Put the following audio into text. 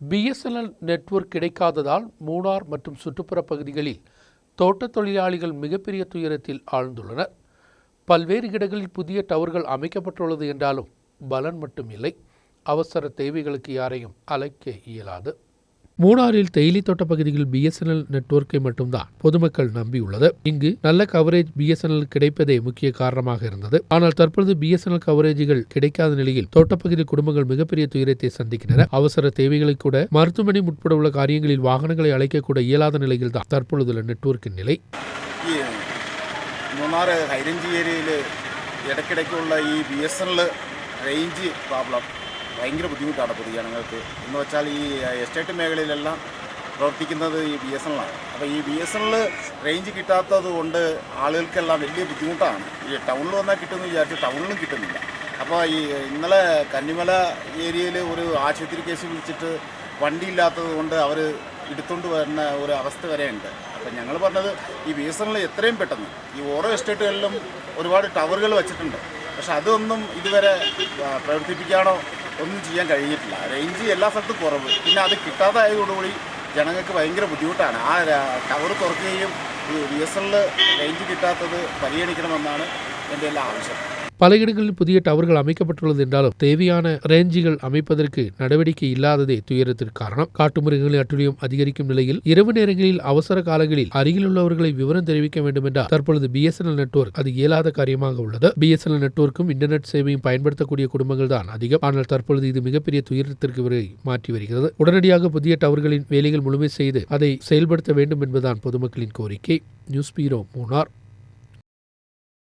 BSNL network கிடைக்காததால் மூணார் மற்றும் சுற்றுப்புற பகுதிகளில் தோட்டத் தொழிலாளிகள் மிகப்பெரிய துயரத்தில் ஆழ்ந்துள்ளனர். பல்வேறு இடங்களில் புதிய டவர்கள் அமைக்கப்பட்டுள்ளது என்றாலும் பலன் மட்டும் இல்லை அவசர தேவைகளுக்கு யாரையும் அழைக்க இயலாது. மூணாறில் தேயிலை தோட்ட பகுதியில் பிஎஸ்என்எல் நெட்வொர்க்கை மட்டும்தான் பொதுமக்கள் நம்பியுள்ளது இங்கு நல்ல கவரேஜ் பிஎஸ்என்எல் கிடைப்பதே முக்கிய காரணமாக இருந்தது ஆனால் தற்பொழுது பிஎஸ்என்எல் கவரேஜுகள் கிடைக்காத நிலையில் தோட்டப்பகுதி குடும்பங்கள் மிகப்பெரிய துயரத்தை சந்திக்கின்றன அவசர தேவைகளை கூட மருத்துவமனை உட்பட உள்ள காரியங்களில் வாகனங்களை அழைக்கக்கூட இயலாத நிலையில் தான் தற்பொழுதுள்ள நெட்வொர்க்கின் നില ഈ മൂന്നാർ ഹൈറേഞ്ച് ഏരിയയിൽ ഇടയ്ക്കിടയ്ക്കുള്ള ഈ B S N L range problem ഭയങ്കര ബുദ്ധിമുട്ടാണ് പൊതുജനങ്ങൾക്ക് എന്ന് വെച്ചാൽ ഈ എസ്റ്റേറ്റ് മേഖലയിലെല്ലാം പ്രവർത്തിക്കുന്നത് ഈ ബി എസ് എല്ലാണ് അപ്പോൾ ഈ B S N L range കിട്ടാത്തത് കൊണ്ട് ആളുകൾക്കെല്ലാം വലിയ ബുദ്ധിമുട്ടാണ്. ഈ ടൗണിൽ വന്നാൽ കിട്ടുമെന്ന് വിചാരിച്ചു ടൗണിലും കിട്ടുന്നില്ല. അപ്പോൾ ഈ ഇന്നലെ കന്നിമല ഏരിയയിൽ ഒരു ആശുപത്രി കേസ് വിളിച്ചിട്ട് വണ്ടി ഇല്ലാത്തത് കൊണ്ട് അവർ എടുത്തുകൊണ്ട് വരുന്ന ഒരു അവസ്ഥ വരെയുണ്ട്. അപ്പം ഞങ്ങൾ പറഞ്ഞത് ഈ ബി എസ് എൻ എൽ എത്രയും പെട്ടെന്ന് ഈ ഓരോ എസ്റ്റേറ്റുകളിലും ഒരുപാട് ടവറുകൾ വെച്ചിട്ടുണ്ട്. പക്ഷെ അതൊന്നും ഇതുവരെ പ്രവർത്തിപ്പിക്കാനോ ഒന്നും ചെയ്യാൻ കഴിഞ്ഞിട്ടില്ല. റേഞ്ച് എല്ലാ സ്ഥലത്തും കുറവ്. പിന്നെ അത് കിട്ടാതായതോടുകൂടി ജനങ്ങൾക്ക് ഭയങ്കര ബുദ്ധിമുട്ടാണ്. ആ ടവർ തുറക്കുകയും ഈ ബി എസ് റേഞ്ച് കിട്ടാത്തത് പരിഗണിക്കണമെന്നാണ് എന്റെ എല്ലാ ആവശ്യം. பல இடங்களில் புதிய டவர்கள் அமைக்கப்பட்டுள்ளது என்றாலும் தேவையான ரேஞ்சுகள் அமைப்பதற்கு நடவடிக்கை இல்லாததே துயரத்திற்கு காரணம். காட்டு மிருகங்களின் அட்டுழியம் அதிகரிக்கும் நிலையில் இரவு நேரங்களில் அவசர காலங்களில் அருகில் உள்ளவர்களை விவரம் தெரிவிக்க வேண்டும் என்றால் தற்பொழுது பிஎஸ்என்எல் நெட்வொர்க் அது இயலாத காரியமாக உள்ளது. பிஎஸ்என்எல் நெட்வொர்க்கும் இன்டர்நெட் சேவையும் பயன்படுத்தக்கூடிய குடும்பங்கள் தான் அதிகம். ஆனால் தற்பொழுது இது மிகப்பெரிய துயரத்திற்கு வரை மாற்றி வருகிறது. உடனடியாக புதிய டவர்களின் வேலைகள் முழுமை செய்து அதை செயல்படுத்த வேண்டும் என்பதுதான் பொதுமக்களின் கோரிக்கை. News bureau Munnar.